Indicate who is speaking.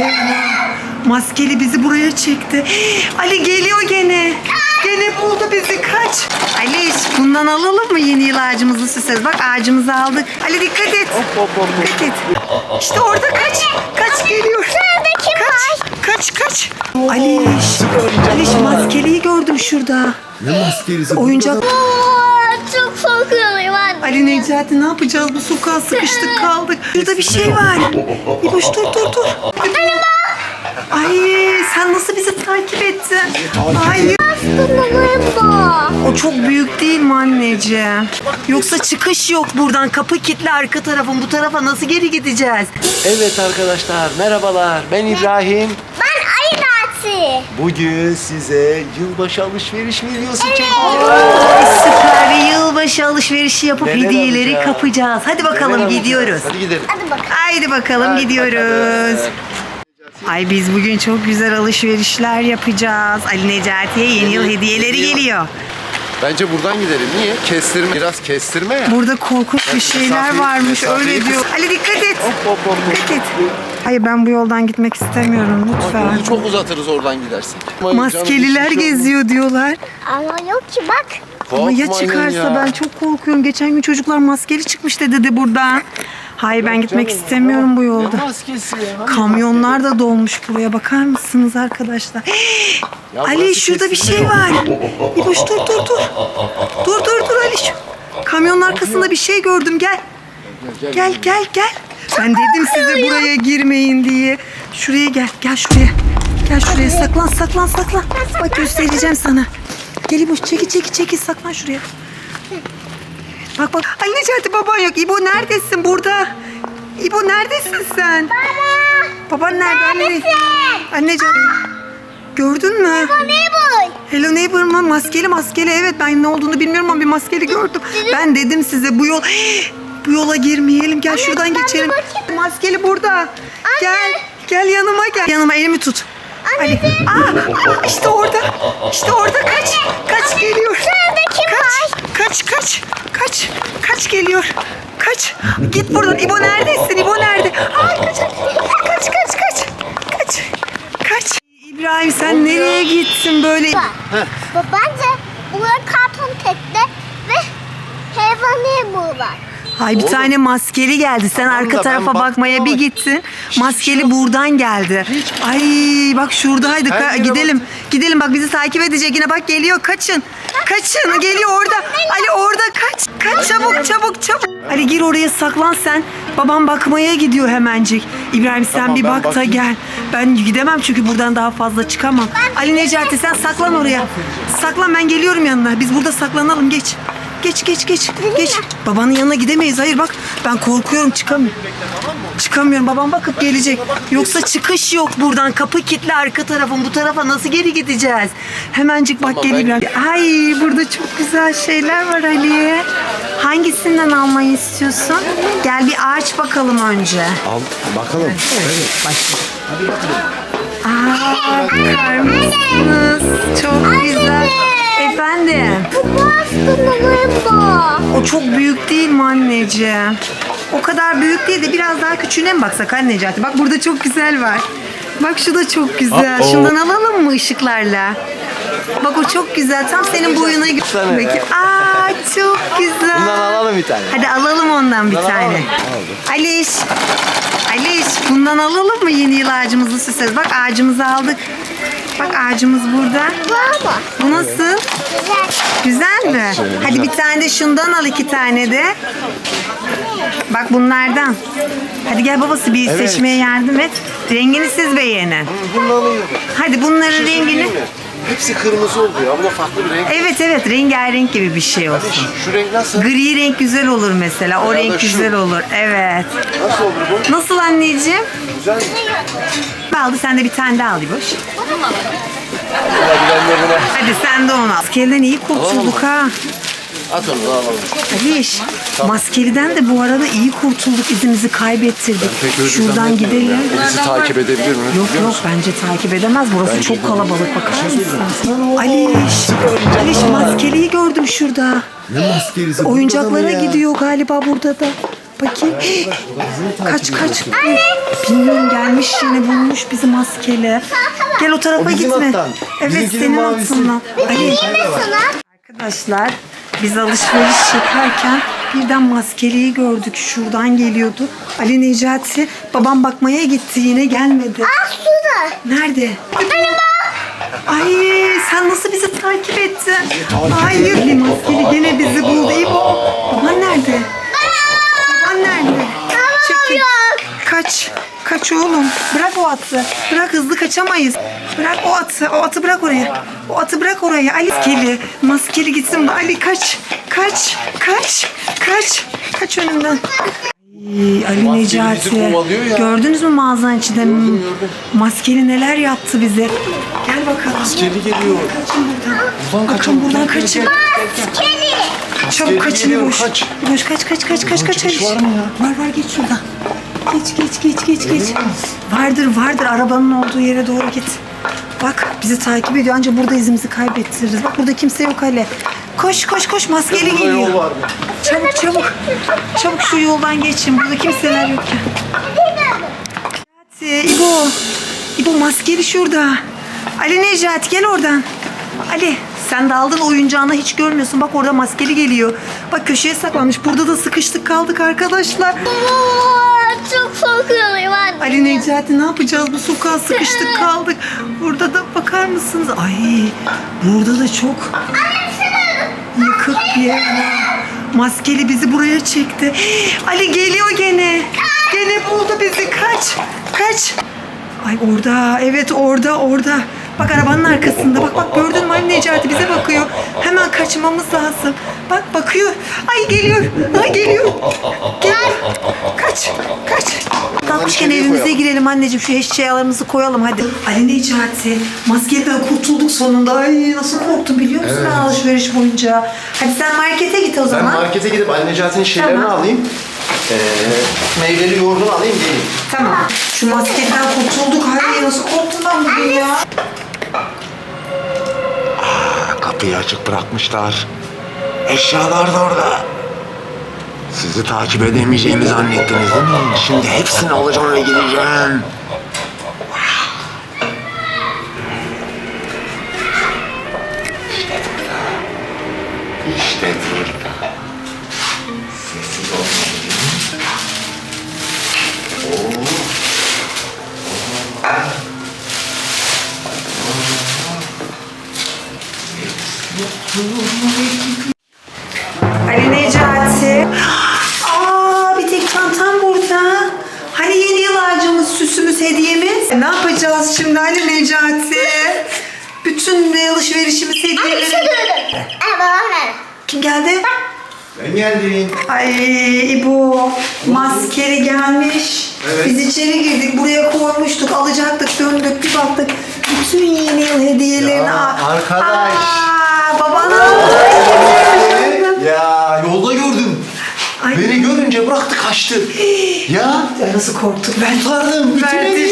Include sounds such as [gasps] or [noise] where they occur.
Speaker 1: var. Maskeli bizi buraya çekti. Ali geliyor gene. Gene buldu bizi kaç. Ali bundan alalım mı yeni yıl ağacımızı süsleriz. Bak ağacımızı aldık. Ali dikkat et. Dikkat et. İşte orada kaç. Kaç geliyor.
Speaker 2: Şurada kim
Speaker 1: Kaç. Kaç kaç. Aliş. Aliş maskeliyi gördüm şurada.
Speaker 3: Ne maskelisi?
Speaker 1: Oyuncak.
Speaker 2: Aa, çok korkuyorum anne.
Speaker 1: Ali Necati ne yapacağız? Bu sokağa sıkıştık kaldık. Şurada bir şey var. İboş dur dur dur. Ay sen nasıl bizi takip ettin? Hayır.
Speaker 2: Aslında
Speaker 1: O çok büyük değil mi anneciğim? Yoksa çıkış yok buradan. Kapı kilitli arka tarafın. Bu tarafa nasıl geri gideceğiz?
Speaker 3: Evet arkadaşlar merhabalar ben İbrahim.
Speaker 2: Ben ayı Nati.
Speaker 3: Bugün size yılbaşı alışveriş videosu çekeceğim.
Speaker 1: Ay süper bir yılbaşı alışverişi yapıp
Speaker 3: Neler
Speaker 1: hediyeleri
Speaker 3: alacağız?
Speaker 1: kapacağız. Hadi bakalım
Speaker 3: Neler alacağız?
Speaker 1: gidiyoruz.
Speaker 3: Hadi gidelim.
Speaker 2: Hadi bakalım.
Speaker 1: Haydi bakalım
Speaker 3: Hadi
Speaker 1: gidiyoruz.
Speaker 3: bakalım.
Speaker 1: Ay biz bugün çok güzel alışverişler yapacağız. Ali Necati'ye yeni yıl hediyeleri
Speaker 3: Geliyor. Bence buradan gidelim. Niye? Kestirme. Biraz kestirme ya.
Speaker 1: Burada korkunç bir şeyler
Speaker 3: Mesafe-
Speaker 1: varmış
Speaker 3: mesafeyi
Speaker 1: öyle
Speaker 3: kıs-
Speaker 1: diyor. Ali dikkat et.
Speaker 3: Hop hop hop.
Speaker 1: Dikkat et. Hayır ben bu yoldan gitmek istemiyorum lütfen.
Speaker 3: Yolu çok uzatırız oradan gidersin.
Speaker 1: Maskeliler
Speaker 3: şey
Speaker 1: geziyor diyorlar.
Speaker 2: Ama yok ki bak.
Speaker 1: Ama ya çıkarsa
Speaker 3: ya.
Speaker 1: ben çok korkuyorum. Geçen gün çocuklar maskeli çıkmış dedi de buradan. Hayır ben gitmek
Speaker 3: Canım,
Speaker 1: istemiyorum bu yolda. Kamyonlar da dolmuş buraya bakar mısınız arkadaşlar? [gasps]
Speaker 3: Ya
Speaker 1: Ali şurada bir şey var. İboş dur dur dur. Dur dur dur Ali. Kamyonun arkasında bir şey gördüm gel. Gel gel gel. Ben dedim size buraya girmeyin diye. Şuraya gel. Gel şuraya. Gel şuraya saklan saklan saklan. Bak göstereceğim sana. Gel İboş çeki çeki çeki saklan şuraya. Bak bak. Ali Necati baban yok. İbo neredesin burada? İbo neredesin sen?
Speaker 2: Baba.
Speaker 1: Baban nerede anne?
Speaker 2: Neredesin?
Speaker 1: Anneciğim. Gördün mü?
Speaker 2: Ne bu?
Speaker 1: Hello neighbor mı? Maskeli maskeli. Evet ben ne olduğunu bilmiyorum ama bir maskeli gördüm. Ben dedim size bu yol... Bu yola girmeyelim. Gel şuradan
Speaker 2: ben bir
Speaker 1: geçelim.
Speaker 2: bakayım.
Speaker 1: Maskeli burada. Gel. Gel yanıma gel. Yanıma elimi tut. Ali. Aa, aa, işte orada. İşte orada kaç. Kaç geliyor.
Speaker 2: Şurada kim
Speaker 1: Kaç. Kaç kaç. Kaç. Kaç geliyor. Kaç. Git buradan. İbo neredesin? İbo nerede? Ay kaç. Kaç kaç kaç. Kaç. Kaç. İbrahim sen nereye gittin böyle?
Speaker 2: Bak. Bu bence burada karton tekne ve hayvan bu var.
Speaker 1: Hay bir
Speaker 3: Oğlum.
Speaker 1: tane maskeli geldi. Sen
Speaker 3: Tamam
Speaker 1: arka
Speaker 3: ben
Speaker 1: tarafa
Speaker 3: baktım
Speaker 1: bakmaya
Speaker 3: ama
Speaker 1: bir gittin.
Speaker 3: şey
Speaker 1: Maskeli buradan geldi. Ay bak şuradaydı.
Speaker 3: Her
Speaker 1: Ka-
Speaker 3: yere
Speaker 1: gidelim. Gidelim bak bizi takip edecek yine bak geliyor. Kaçın. Kaçın. Geliyor orada. Ali orada kaç. Kaç çabuk çabuk çabuk. Ali gir oraya saklan sen. Babam bakmaya gidiyor hemencik. İbrahim sen
Speaker 3: Tamam,
Speaker 1: bir
Speaker 3: ben
Speaker 1: bak da
Speaker 3: bakayım.
Speaker 1: gel. Ben gidemem çünkü buradan daha fazla çıkamam. Ali Necati sen saklan oraya. Saklan ben geliyorum yanına. Biz burada saklanalım geç. Geç geç geç. Geç. Babanın yanına gidemeyiz. Hayır bak ben korkuyorum çıkamıyorum. Çıkamıyorum. Babam bakıp gelecek. Yoksa çıkış yok buradan. Kapı kilitli arka tarafın. Bu tarafa nasıl geri gideceğiz? Hemencik bak
Speaker 3: Tamam,
Speaker 1: gel
Speaker 3: ben-.
Speaker 1: Ay burada çok güzel şeyler var Ali. Hangisinden almayı istiyorsun? Gel bir ağaç bakalım önce.
Speaker 3: Al bakalım.
Speaker 1: Aa, bakar mısınız? Çok güzel. Efendim?
Speaker 2: Bu aslında bu.
Speaker 1: O çok büyük değil mi anneciğim? O kadar büyük değil de biraz daha küçüğüne mi baksak anneciğim? Bak burada çok güzel var. Bak şu da çok güzel.
Speaker 3: O.
Speaker 1: Şundan alalım mı ışıklarla? Bak o çok güzel. Tam senin boyuna göre. Aa çok güzel.
Speaker 3: Bundan alalım bir tane.
Speaker 1: Hadi alalım ondan bir
Speaker 3: Bundan
Speaker 1: tane.
Speaker 3: alalım.
Speaker 1: Aliş. Aliş bundan alalım mı yeni yıl ağacımızı süsleriz? Bak ağacımızı aldık. Bak ağacımız burada.
Speaker 2: Bu ama.
Speaker 1: Bu nasıl?
Speaker 2: Güzel.
Speaker 1: Güzel mi? Hadi bir tane de şundan al iki tane de. Bak bunlardan. Hadi gel babası bir
Speaker 3: Evet.
Speaker 1: seçmeye yardım et. Rengini siz beğenin.
Speaker 3: Bundan alıyorum.
Speaker 1: Hadi bunların rengini.
Speaker 3: Hepsi kırmızı oldu ya. Bu da farklı bir renk.
Speaker 1: Evet evet rengarenk gibi bir şey olsun.
Speaker 3: şu, şu renk nasıl?
Speaker 1: Gri renk güzel olur mesela. O
Speaker 3: Ya da
Speaker 1: renk
Speaker 3: şu.
Speaker 1: güzel olur. Evet.
Speaker 3: Nasıl olur bu?
Speaker 1: Nasıl anneciğim?
Speaker 3: Güzel mi?
Speaker 1: Aldı sen de bir tane daha al boş.
Speaker 3: Bilenlerine.
Speaker 1: Hadi sen de onu al. Maskeliden iyi kurtulduk ha.
Speaker 3: At onu da alalım.
Speaker 1: Aliş, maskeliden de bu arada iyi kurtulduk. izimizi kaybettirdik. Şuradan gidelim.
Speaker 3: Bizi takip edebilir mi?
Speaker 1: Yok yok bence takip edemez. Burası çok kalabalık bakar mısın? Aliş, Aliş maskeliyi gördüm şurada.
Speaker 3: Ne maskelisi?
Speaker 1: Oyuncaklara gidiyor galiba burada da. bakayım. kaç kaç. Bilmiyorum gelmiş yine bulmuş bizi maskeli. Gel o tarafa
Speaker 3: O bizim
Speaker 1: gitme.
Speaker 3: attan.
Speaker 1: Evet senin
Speaker 3: mavisi.
Speaker 1: atından. Ali. Arkadaşlar biz alışveriş yaparken birden maskeliyi gördük. Şuradan geliyordu. Ali Necati babam bakmaya gitti yine gelmedi.
Speaker 2: Ah şurada.
Speaker 1: Nerede? Ay sen nasıl bizi takip ettin? Hayır bir maskeli gene bizi buldu. İbo. Baban nerede? Baban nerede? Çekil.
Speaker 2: yok.
Speaker 1: Kaç. Kaç oğlum. Bırak o atı. Bırak hızlı kaçamayız. Bırak o atı. O atı bırak oraya. O atı bırak oraya. Ali maskeli. Maskeli gitsin. Ali kaç. Kaç. Kaç. Kaç. Kaç önümden. Ay, Ali
Speaker 3: Maskeli bizi
Speaker 1: Necati.
Speaker 3: kovalıyor ya.
Speaker 1: Gördünüz mü mağazanın içinde?
Speaker 3: Gördüm, gördüm.
Speaker 1: Maskeli neler yaptı bize. Gel bakalım.
Speaker 3: Maskeli geliyor.
Speaker 1: Kaçın buradan.
Speaker 3: Buradan
Speaker 1: Bakın buradan kaçın.
Speaker 2: Kedi.
Speaker 1: Çabuk kaçın
Speaker 3: geliyor,
Speaker 1: boş.
Speaker 3: kaç.
Speaker 1: Boş kaç kaç kaç kaç kaç.
Speaker 3: çıkış
Speaker 1: kaç.
Speaker 3: var mı ya?
Speaker 1: Var var geç şuradan. Geç geç geç geç geç. Vardır vardır arabanın olduğu yere doğru git. Bak bizi takip ediyor ancak burada izimizi kaybettiririz. Bak burada kimse yok Ali. Koş koş koş maskeli
Speaker 3: Burada
Speaker 1: geliyor.
Speaker 3: yol var mı?
Speaker 1: Çabuk çabuk. Çabuk şu yoldan geçin. Burada kimseler yok ya. Necati, İbo. İbo maskeli şurada. Ali Necati gel oradan. Ali sen de aldın oyuncağını hiç görmüyorsun. Bak orada maskeli geliyor. Bak köşeye saklanmış. Burada da sıkıştık kaldık arkadaşlar.
Speaker 2: Çok korkuyorum anne.
Speaker 1: Ali Necati ne yapacağız? Bu sokağa sıkıştık [laughs] kaldık. Burada da bakar mısınız? Ay burada da çok yıkık bir yer var. Maskeli bizi buraya çekti. [gasps] Ali geliyor gene. Gene buldu bizi. Kaç. Kaç. Ay orada. Evet orada orada. Bak arabanın arkasında. Bak bak gördün mü Ali Necati bize bakıyor. Hemen kaçmamız lazım. Bak bakıyor. Ay geliyor. Ay geliyor. Geliyor. Kaç. Kaç. Kalkmışken evimize
Speaker 3: koyalım.
Speaker 1: girelim anneciğim. Şu eşyalarımızı koyalım hadi. Ali Necati. Maskeliden kurtulduk sonunda. Ay nasıl korktum biliyor musun ben alışveriş boyunca. Hadi sen markete git o
Speaker 3: Ben
Speaker 1: zaman.
Speaker 3: markete gidip Ali Necati'nin şeylerini
Speaker 1: Tamam.
Speaker 3: alayım. Ee, meyveli yoğurdunu alayım geleyim.
Speaker 1: Tamam. Şu maskeden kurtulduk. Ay nasıl korktum ben bugün ya.
Speaker 3: Kapıyı açık bırakmışlar. Eşyalar da orada. Sizi takip edemeyeceğimi zannettiniz değil mi? Şimdi hepsini alacağım ve gideceğim.
Speaker 1: Ali Necati. Aa bir tek çantam burada. Hani yeni yıl ağacımız, süsümüz, hediyemiz. Ne yapacağız şimdi Ali Necati? Bütün alışverişimiz,
Speaker 2: Anne bir şey
Speaker 1: hediyelerimiz.
Speaker 2: duydum. Ee, babam nerede?
Speaker 1: Kim geldi?
Speaker 3: Ben geldim.
Speaker 1: Ay İbo maskeli gelmiş.
Speaker 3: Evet.
Speaker 1: Biz içeri girdik buraya koymuştuk alacaktık döndük bir baktık. Bütün yeni yıl hediyelerini
Speaker 3: Ya,
Speaker 1: al-
Speaker 3: arkadaş.
Speaker 1: Aa, babana
Speaker 3: Ya yolda gördüm.
Speaker 1: Ay.
Speaker 3: Beni görünce bıraktı kaçtı. ya
Speaker 1: Ay, Nasıl korktuk ben.
Speaker 3: kurtardım. Bütün
Speaker 1: Ben